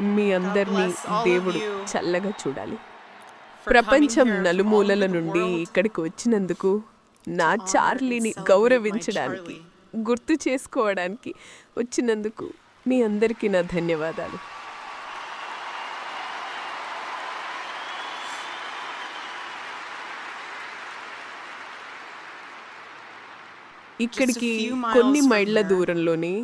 మీ అందరినీ దేవుడు చల్లగా చూడాలి ప్రపంచం నలుమూలల నుండి. ఇక్కడికి వచ్చినందుకు నా చార్లీని గౌరవించడానికి. గుర్తు చేసుకోవడానికి వచ్చినందుకు మీ అందరికీ నా ధన్యవాదాలు ఇక్కడికి కొన్ని మైళ్ళ దూరంలోనే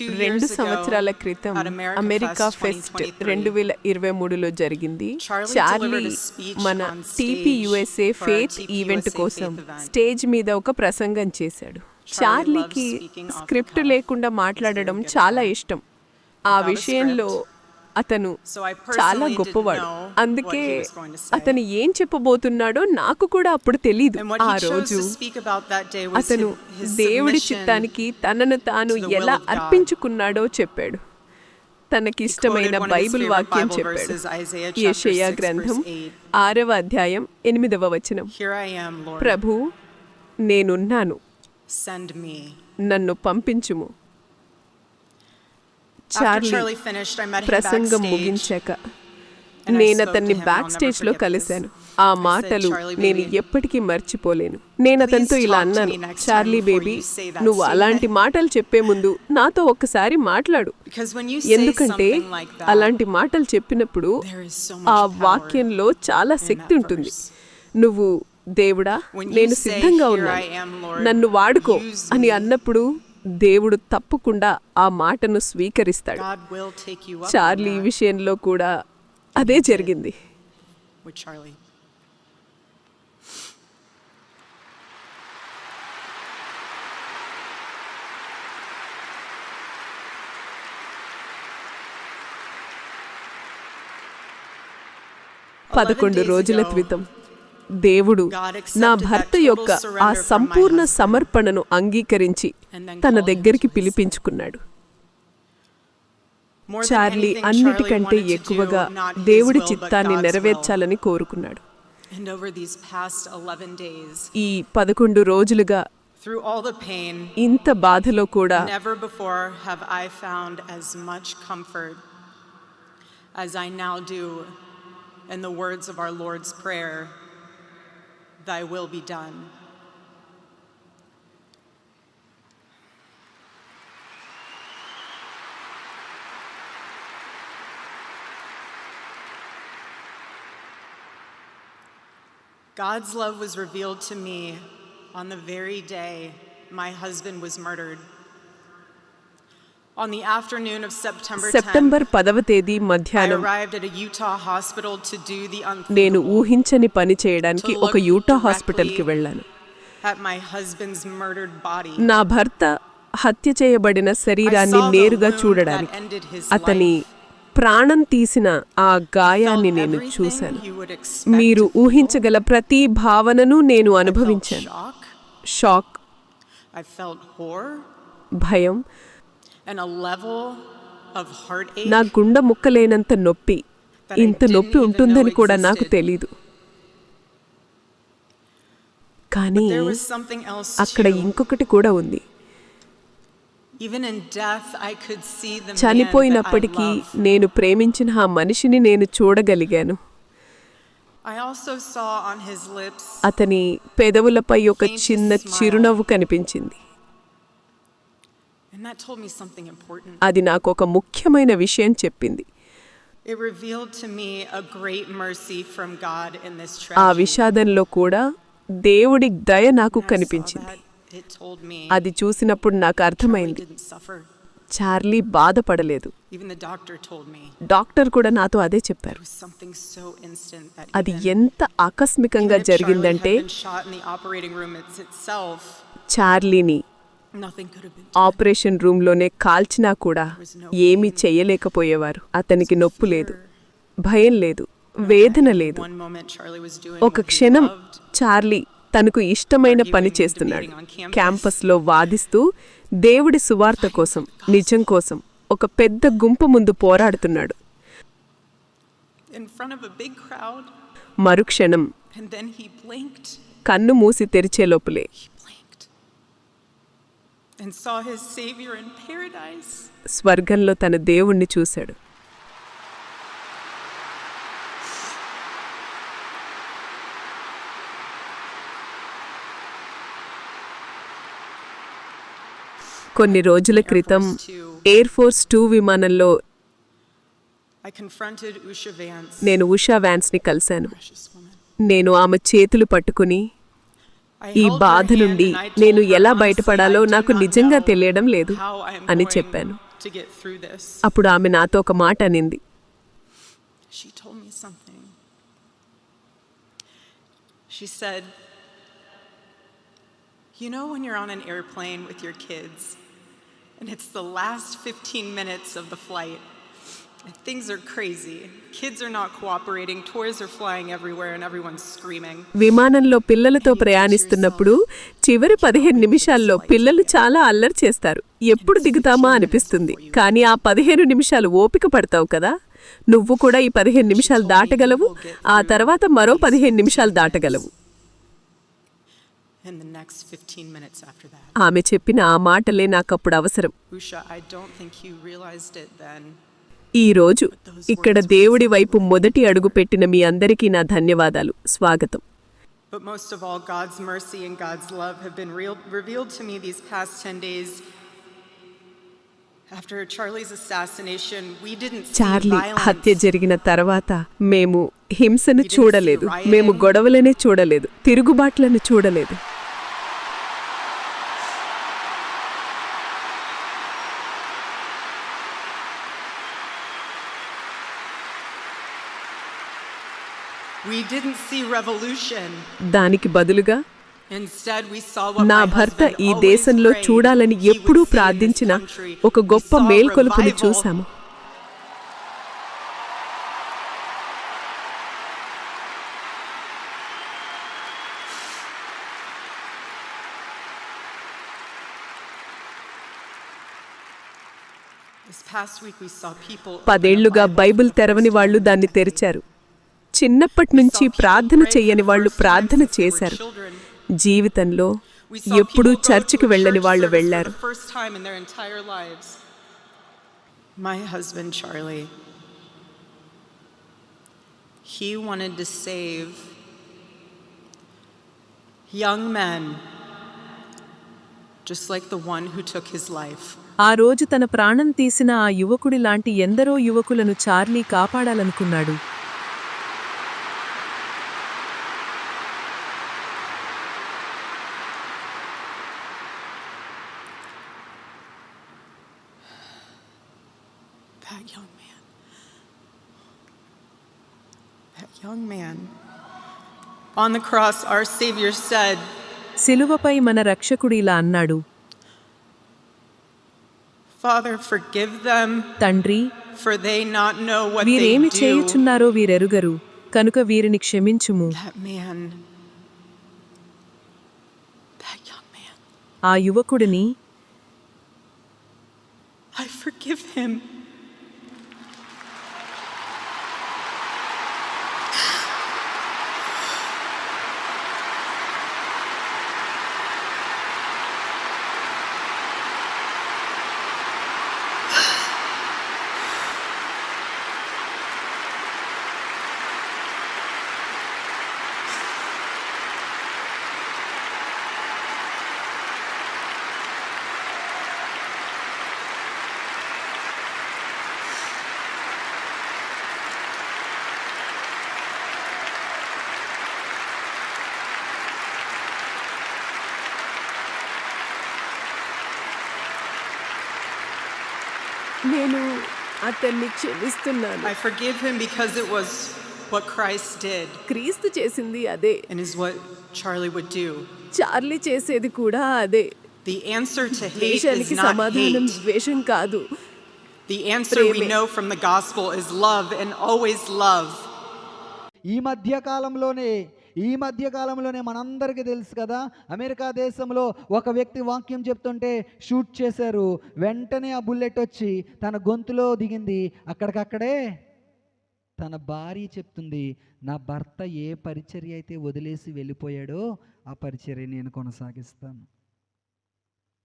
రెండు సంవత్సరాల క్రితం అమెరికా ఫెస్ట్ రెండు వేల ఇరవై మూడులో జరిగింది. చార్లీ మన టీపీయుఎస్ఏ ఫేత్ ఈవెంట్ కోసం స్టేజ్ మీద ఒక ప్రసంగం చేశాడు. చార్లీకి స్క్రిప్ట్ లేకుండా మాట్లాడడం చాలా ఇష్టం. ఆ విషయంలో అతను చాలా గొప్పవాడు. అందుకే అతను ఏం చెప్పబోతున్నాడో నాకు కూడా అప్పుడు తెలీదు ఆ రోజు. అతను దేవుడి చిత్తానికి తనను తాను ఎలా అర్పించుకున్నాడో చెప్పాడు. తనకిష్టమైన బైబుల్ వాక్యం చెప్పాడు. ఏషయా గ్రంథం ఆరవ అధ్యాయం ఎనిమిదవ వచనం. ప్రభు నేనున్నాను. నన్ను పంపించుము. చార్లీ ప్రసంగం ముగించాక నేను అతన్ని బ్యాక్ స్టేజ్లో కలిశాను. ఆ మాటలు నేను ఎప్పటికీ మర్చిపోలేను. నేను అతనితో ఇలా అన్నాను. చార్లీ బేబీ నువ్వు అలాంటి మాటలు చెప్పే ముందు నాతో ఒక్కసారి మాట్లాడు. ఎందుకంటే అలాంటి మాటలు చెప్పినప్పుడు ఆ వాక్యంలో చాలా శక్తి ఉంటుంది. నువ్వు దేవుడా నేను సిద్ధంగా ఉన్నా నన్ను వాడుకో అని అన్నప్పుడు దేవుడు తప్పకుండా ఆ మాటను స్వీకరిస్తాడు చార్లీ విషయంలో కూడా అదే జరిగింది. పదకొండు రోజుల క్రితం దేవుడు నా భర్త యొక్క ఆ సంపూర్ణ సమర్పణను అంగీకరించి తన దగ్గరికి పిలిపించుకున్నాడు. చార్లీ అన్నిటికంటే ఎక్కువగా దేవుడి చిత్తాన్ని నెరవేర్చాలని కోరుకున్నాడు. ఈ పదకొండు రోజులుగా ఇంత బాధలో కూడా As I now do in the words of our Lord's Prayer. Thy will be done. God's love was revealed to me on the very day my husband was murdered. September పదవ తేదీ I మధ్యాహ్నం arrived at a Utah hospital to do the నేను unthinkable, ఊహించని పని చేయడానికి ఒక Utah హాస్పిటల్కి వెళ్ళాను at my husband's murdered body. నా భర్త హత్య చేయబడిన శరీరాన్ని I saw the నేరుగా చూడడానికి that ended his అతని life. ప్రాణం తీసిన ఆ గాయాన్ని నేను చూశాను మీరు. ఊహించగల ప్రతి భావనను నేను అనుభవించాను షాక్ భయం నా గుండ ముక్కలేనంత నొప్పి. ఇంత నొప్పి ఉంటుందని కూడా నాకు తెలీదు. కానీ అక్కడ ఇంకొకటి కూడా ఉంది. చనిపోయినప్పటికీ నేను ప్రేమించిన ఆ మనిషిని నేను చూడగలిగాను. అతని పెదవులపై ఒక చిన్న చిరునవ్వు కనిపించింది. అది నాకు ఒక ముఖ్యమైన విషయం చెప్పింది. ఆ విషాదంలో కూడా దేవుడి దయ నాకు కనిపించింది. అది చూసినప్పుడు నాకు అర్థమైంది. చార్లీ బాధపడలేదు. డాక్టర్ కూడా నాతో అదే చెప్పారు. అది ఎంత ఆకస్మికంగా జరిగిందంటే చార్లీని ఆపరేషన్ రూమ్లోనే కాల్చినా కూడా ఏమీ చెయ్యలేకపోయేవారు అతనికి నొప్పు లేదు భయం లేదు వేదన లేదు. ఒక క్షణం చార్లీ తనకు ఇష్టమైన పని చేస్తున్నాడు. క్యాంపస్లో వాదిస్తూ దేవుడి సువార్త కోసం నిజం కోసం ఒక పెద్ద గుంపు ముందు పోరాడుతున్నాడు. మరుక్షణం. కన్ను మూసి తెరిచే లోపులే. స్వర్గంలో తన దేవుణ్ణి చూశాడు. కొన్ని రోజుల క్రితం ఎయిర్ ఫోర్స్ టూ విమానంలో నేను ఉషా వ్యాన్స్ని కలిశాను. నేను ఆమె చేతులు పట్టుకుని ఈ బాధ నుండి నేను ఎలా "Honestly, బయటపడాలో నాకు నిజంగా తెలియడం లేదు అని చెప్పాను to get through this." అప్పుడు ఆమె నాతో ఒక మాట అనింది She told me something. She said, You know, when you're on an airplane with your kids, and it's the last 15 minutes of the flight, విమానంలో పిల్లలతో ప్రయాణిస్తున్నప్పుడు చివరి పదిహేను నిమిషాల్లో పిల్లలు చాలా అల్లరి చేస్తారు. ఎప్పుడు దిగుతామా అనిపిస్తుంది. కానీ ఆ పదిహేను నిమిషాలు ఓపిక పడతావు కదా? నువ్వు కూడా ఈ పదిహేను నిమిషాలు దాటగలవు. ఆ తర్వాత మరో పదిహేను నిమిషాలు దాటగలవు. In the next 15 minutes after that, ఆమె చెప్పిన ఆ మాటలే నాకప్పుడు అవసరం. Usha, I don't think you realized it then. ఈ రోజు ఇక్కడ దేవుడి వైపు మొదటి అడుగు పెట్టిన మీ అందరికీ నా ధన్యవాదాలు స్వాగతం But most of all, God's mercy and God's love have been real, revealed to me these past 10 days. After Charlie's assassination, we didn't see Charlie హత్య. జరిగిన తర్వాత మేము హింసను చూడలేదు మేము గొడవలనే చూడలేదు తిరుగుబాట్లను చూడలేదు We didn't see revolution. దానికి బదులుగా నా భర్త ఈ దేశంలో చూడాలని ఎప్పుడూ ప్రార్థించిన ఒక గొప్ప మేల్కొలుపుని చూశాము. పదేళ్ళుగా బైబిల్ తెరవని వాళ్ళు దాన్ని తెరిచారు. చిన్నప్పటి నుంచి ప్రార్థన చేయని వాళ్ళు ప్రార్థన చేశారు. జీవితంలో ఎప్పుడూ చర్చికి వెళ్ళని వాళ్ళు వెళ్ళారు. ఆ రోజు తన ప్రాణం తీసిన ఆ యువకుడి లాంటి ఎందరో యువకులను చార్లీ కాపాడాలనుకున్నాడు. That young man. That young man. On the cross, our Savior said, శిలువపై మన రక్షకుడు ఇలా అన్నాడు Father, forgive them, తండ్రి for they not know what they do. చేయుచున్నారో వీరెరుగరు కనుక వీరిని క్షమించుము That man, that young man, ఆ యువకుడిని I forgive him. నేను అతన్ని క్షమిస్తున్నాను I forgive him because it was what Christ did క్రీస్తు చేసింది అదే and is what Charlie would do. Charlie చేసేది కూడా అదే The answer to hate is ద్వేషానికి not సమాధానం hate. ద్వేషం కాదు The answer we ప్రేమే. know from the gospel is love and always love. ఈ మధ్య కాలంలోనే ఈ మధ్య కాలంలోనే మనందరికీ తెలుసు కదా అమెరికా దేశంలో ఒక వ్యక్తి వాక్యం చెప్తుంటే షూట్ చేశారు. వెంటనే ఆ బుల్లెట్ వచ్చి తన గొంతులో దిగింది. అక్కడికక్కడే తన భార్య చెప్తుంది నా భర్త ఏ పరిచర్య అయితే వదిలేసి వెళ్ళిపోయాడో ఆ పరిచర్య నేను కొనసాగిస్తాను.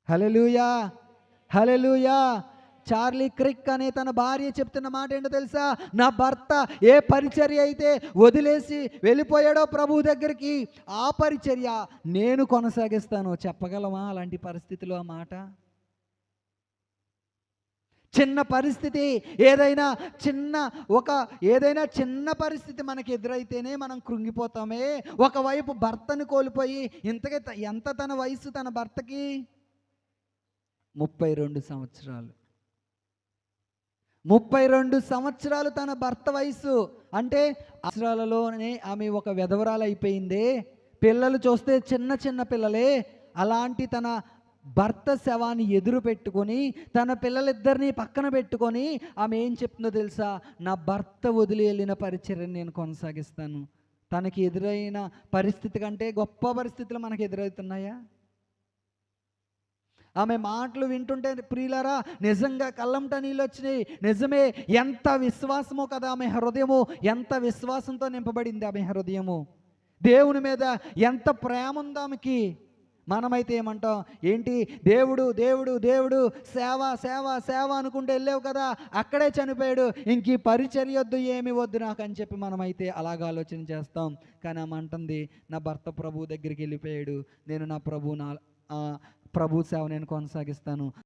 హలెలుయా హలెలుయా చార్లీ క్రిక్ అనే తన భార్య చెప్తున్న మాట ఏంటో తెలుసా? నా భర్త ఏ పరిచర్య అయితే వదిలేసి వెళ్ళిపోయాడో ప్రభు దగ్గరికి ఆ పరిచర్య నేను కొనసాగిస్తాను. చెప్పగలమా అలాంటి పరిస్థితిలో ఆ మాట? చిన్న పరిస్థితి ఏదైనా చిన్న ఒక ఏదైనా చిన్న పరిస్థితి మనకి ఎదురైతేనే మనం కృంగిపోతామే. ఒకవైపు భర్తను కోల్పోయి ఇంతకే ఎంత తన వయసు తన భర్తకి? ముప్పై రెండు సంవత్సరాలు. ముప్పై రెండు సంవత్సరాలు తన భర్త వయసు అంటే అసరాలలోనే ఆమె ఒక విధవరాలు అయిపోయిందే పిల్లలు చూస్తే చిన్న చిన్న పిల్లలే. అలాంటి తన భర్త శవాన్ని ఎదురు పెట్టుకొని తన పిల్లలిద్దరిని పక్కన పెట్టుకొని ఆమె ఏం చెప్తుందో తెలుసా? నా భర్త వదిలి వెళ్ళిన పరిచర్ని నేను కొనసాగిస్తాను. తనకి ఎదురైన పరిస్థితి కంటే గొప్ప పరిస్థితులు మనకు ఎదురవుతున్నాయా? ఆమె మాటలు వింటుంటే ప్రియులారా నిజంగా కళ్ళంట నీళ్ళు వచ్చినాయి నిజమే ఎంత విశ్వాసమో కదా ఆమె హృదయము. ఎంత విశ్వాసంతో నింపబడింది ఆమె హృదయము. దేవుని మీద ఎంత ప్రేమ ఉందో ఆమెకి. మనమైతే ఏమంటాం ఏంటి? దేవుడు దేవుడు దేవుడు సేవ సేవ సేవ అనుకుంటూ వెళ్ళావు కదా అక్కడే చనిపోయాడు. ఇంక ఈ పరిచర్య వద్దు ఏమి వద్దు నాకు అని చెప్పి మనమైతే అలాగ ఆలోచన చేస్తాం. కానీ ఆమె అంటుంది నా భర్త ప్రభు దగ్గరికి వెళ్ళిపోయాడు. నేను నా ప్రభు నా ప్రభు సేవ నేను కొనసాగిస్తాను.